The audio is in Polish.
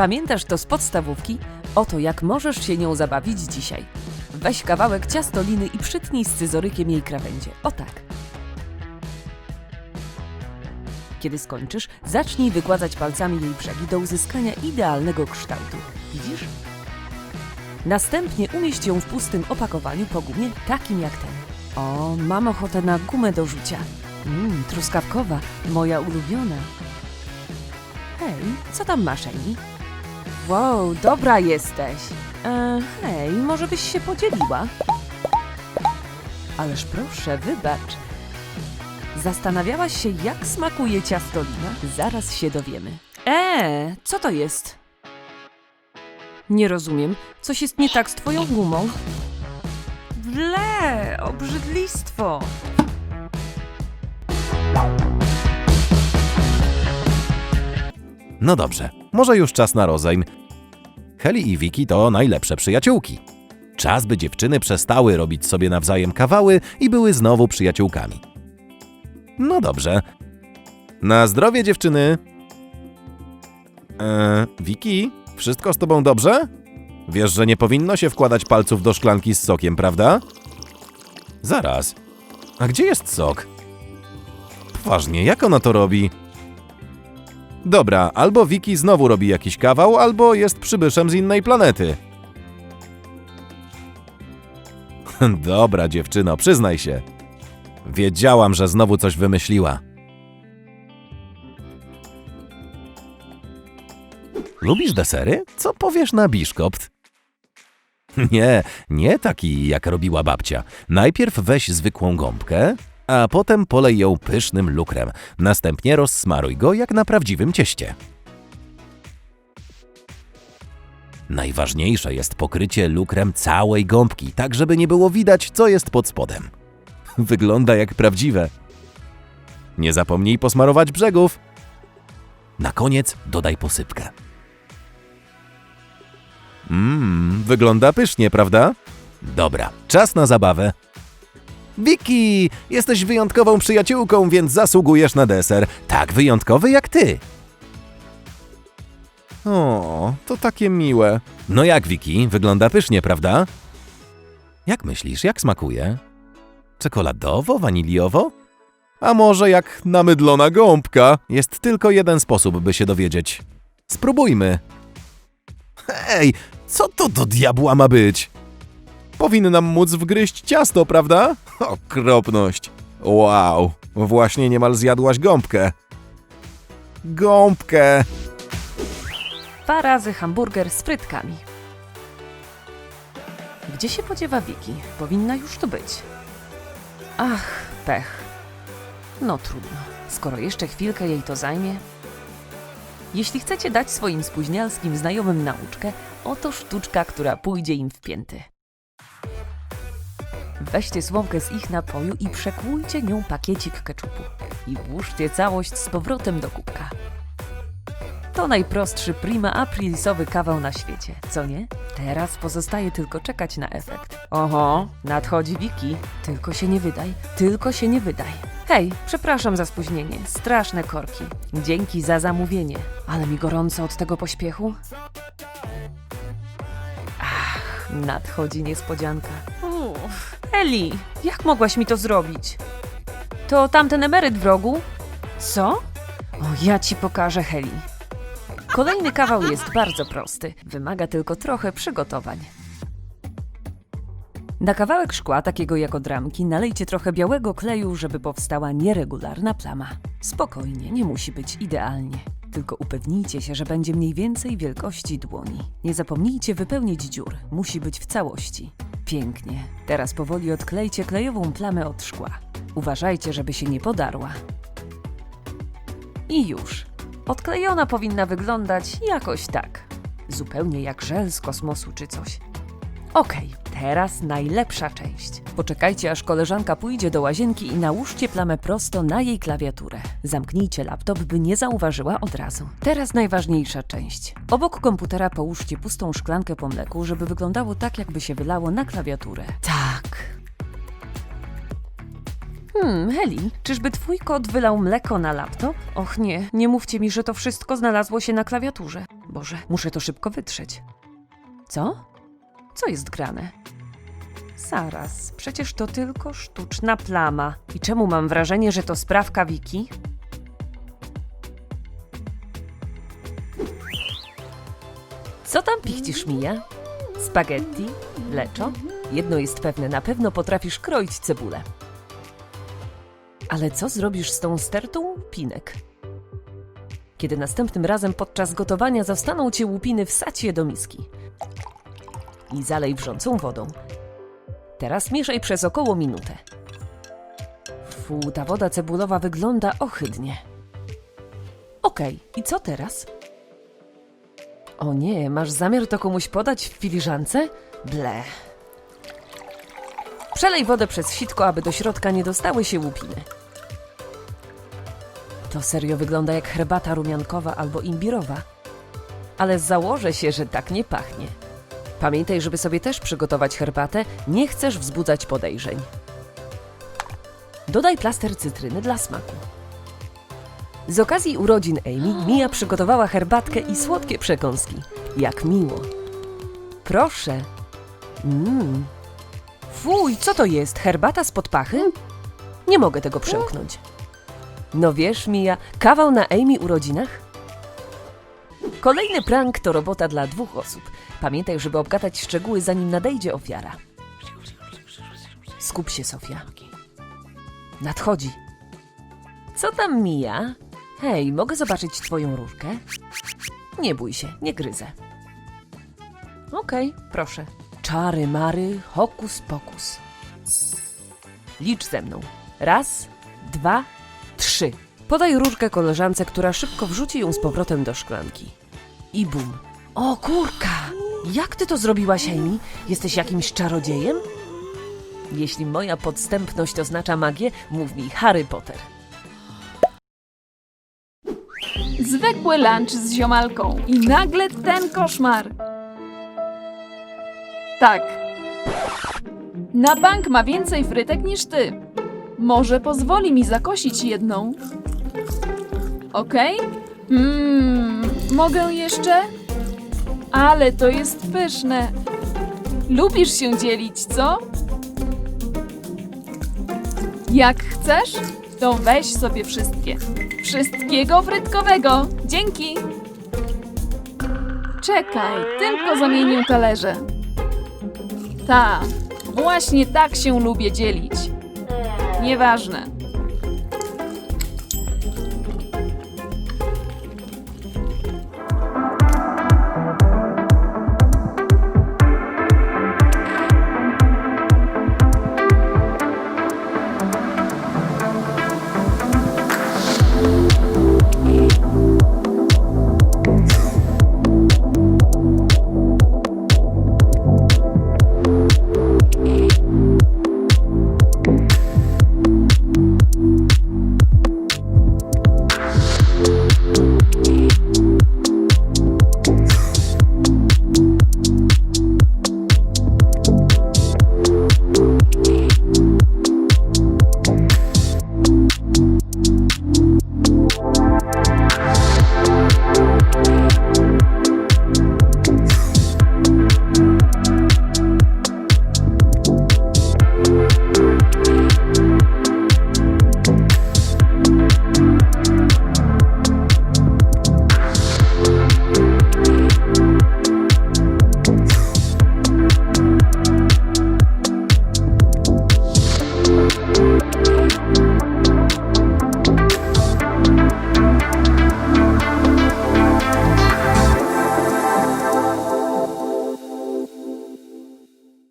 Pamiętasz to z podstawówki? Oto jak możesz się nią zabawić dzisiaj. Weź kawałek ciastoliny i przytnij scyzorykiem jej krawędzie. O tak. Kiedy skończysz, zacznij wykładać palcami jej brzegi do uzyskania idealnego kształtu. Widzisz? Następnie umieść ją w pustym opakowaniu po gumie, takim jak ten. O, mam ochotę na gumę do rzucia. Mmm, truskawkowa, moja ulubiona. Hej, co tam masz, Emi? Wow, dobra jesteś. E, hej, może byś się podzieliła? Ależ proszę, wybacz. Zastanawiałaś się, jak smakuje ciastolina? Zaraz się dowiemy. Eee, co to jest? Nie rozumiem. Coś jest nie tak z twoją gumą? Ble, obrzydlistwo. No dobrze, może już czas na rozejm. Heli i Vicky to najlepsze przyjaciółki. Czas, by dziewczyny przestały robić sobie nawzajem kawały i były znowu przyjaciółkami. No dobrze. Na zdrowie, dziewczyny. Eee, wszystko z tobą dobrze? Wiesz, że nie powinno się wkładać palców do szklanki z sokiem, prawda? Zaraz. A gdzie jest sok? Poważnie, jak ona to robi? Dobra, albo Wiki znowu robi jakiś kawał, albo jest przybyszem z innej planety. Dobra, dziewczyno, przyznaj się. Wiedziałam, że znowu coś wymyśliła. Lubisz desery? Co powiesz na biszkopt? Nie, nie taki jak robiła babcia. Najpierw weź zwykłą gąbkę, a potem polej ją pysznym lukrem. Następnie rozsmaruj go jak na prawdziwym cieście. Najważniejsze jest pokrycie lukrem całej gąbki, tak żeby nie było widać, co jest pod spodem. Wygląda jak prawdziwe. Nie zapomnij posmarować brzegów. Na koniec dodaj posypkę. Mmm, wygląda pysznie, prawda? Dobra, czas na zabawę. Vicky, jesteś wyjątkową przyjaciółką, więc zasługujesz na deser. Tak wyjątkowy jak ty. O, to takie miłe. No jak, Vicky? Wygląda pysznie, prawda? Jak myślisz, jak smakuje? Czekoladowo, waniliowo? A może jak namydlona gąbka? Jest tylko jeden sposób, by się dowiedzieć. Spróbujmy. Hej, co to do diabła ma być? Powinnam móc wgryźć ciasto, prawda? Okropność. Wow, właśnie niemal zjadłaś gąbkę. Gąbkę. Dwa razy hamburger z frytkami. Gdzie się podziewa Wiki? Powinna już tu być. Ach, pech. No trudno. Skoro jeszcze chwilkę jej to zajmie. Jeśli chcecie dać swoim spóźnialskim znajomym nauczkę, oto sztuczka, która pójdzie im w pięty. Weźcie słomkę z ich napoju i przekłójcie nią pakiecik keczupu. I włóżcie całość z powrotem do kubka. To najprostszy prima aprilisowy kawał na świecie, co nie? Teraz pozostaje tylko czekać na efekt. Oho, nadchodzi Wiki. Tylko się nie wydaj, tylko się nie wydaj. Hej, przepraszam za spóźnienie. Straszne korki. Dzięki za zamówienie. Ale mi gorąco od tego pośpiechu. Ach, nadchodzi niespodzianka. Eli, jak mogłaś mi to zrobić? To tamten emeryt w rogu? Co? O, ja ci pokażę, Heli. Kolejny kawał jest bardzo prosty, wymaga tylko trochę przygotowań. Na kawałek szkła, takiego jak od ramki, nalejcie trochę białego kleju, żeby powstała nieregularna plama. Spokojnie, nie musi być idealnie. Tylko upewnijcie się, że będzie mniej więcej wielkości dłoni. Nie zapomnijcie wypełnić dziur, musi być w całości. Pięknie. Teraz powoli odklejcie klejową plamę od szkła. Uważajcie, żeby się nie podarła. I już. Odklejona powinna wyglądać jakoś tak. Zupełnie jak żel z kosmosu czy coś. Okej, teraz najlepsza część. Poczekajcie, aż koleżanka pójdzie do łazienki i nałóżcie plamę prosto na jej klawiaturę. Zamknijcie laptop, by nie zauważyła od razu. Teraz najważniejsza część. Obok komputera połóżcie pustą szklankę po mleku, żeby wyglądało tak, jakby się wylało na klawiaturę. Tak. Hmm, Heli, czyżby twój kot wylał mleko na laptop? Och nie, nie mówcie mi, że to wszystko znalazło się na klawiaturze. Boże, muszę to szybko wytrzeć. Co? Co jest grane? Zaraz, przecież to tylko sztuczna plama. I czemu mam wrażenie, że to sprawka Wiki? Co tam pichcisz, Mija? Spaghetti? Leczo? Jedno jest pewne, na pewno potrafisz kroić cebulę. Ale co zrobisz z tą stertą łupinek? Kiedy następnym razem podczas gotowania zastaną cię łupiny, wsadź je do miski. I zalej wrzącą wodą. Teraz mieszaj przez około minutę. Fu, ta woda cebulowa wygląda ohydnie. Okej, i co teraz? O nie, masz zamiar to komuś podać w filiżance? Ble. Przelej wodę przez sitko, aby do środka nie dostały się łupiny. To serio wygląda jak herbata rumiankowa albo imbirowa. Ale założę się, że tak nie pachnie. Pamiętaj, żeby sobie też przygotować herbatę, nie chcesz wzbudzać podejrzeń. Dodaj plaster cytryny dla smaku. Z okazji urodzin Amy, Mia przygotowała herbatkę i słodkie przekąski. Jak miło. Proszę. Mmm. Fuj, co to jest? Herbata spod pachy? Nie mogę tego przełknąć. No wiesz, Mia, kawał na Amy urodzinach? Kolejny prank to robota dla dwóch osób. Pamiętaj, żeby obgadać szczegóły, zanim nadejdzie ofiara. Skup się, Sofia. Nadchodzi. Co tam mija? Hej, mogę zobaczyć twoją rurkę? Nie bój się, nie gryzę. Okej, proszę. Czary mary, hokus pokus. Licz ze mną. Raz, dwa, trzy. Podaj różkę koleżance, która szybko wrzuci ją z powrotem do szklanki. I bum. O kurka! Jak ty to zrobiłaś, Amy? Jesteś jakimś czarodziejem? Jeśli moja podstępność oznacza magię, mów mi Harry Potter. Zwykły lunch z ziomalką i nagle ten koszmar. Tak. Na bank ma więcej frytek niż ty. Może pozwoli mi zakosić jedną. Okej? Mmm, mogę jeszcze? Ale to jest pyszne. Lubisz się dzielić, co? Jak chcesz, to weź sobie wszystkie. Wszystkiego frytkowego. Dzięki. Czekaj, tylko zamienię talerze. Ta, właśnie tak się lubię dzielić. Nieważne.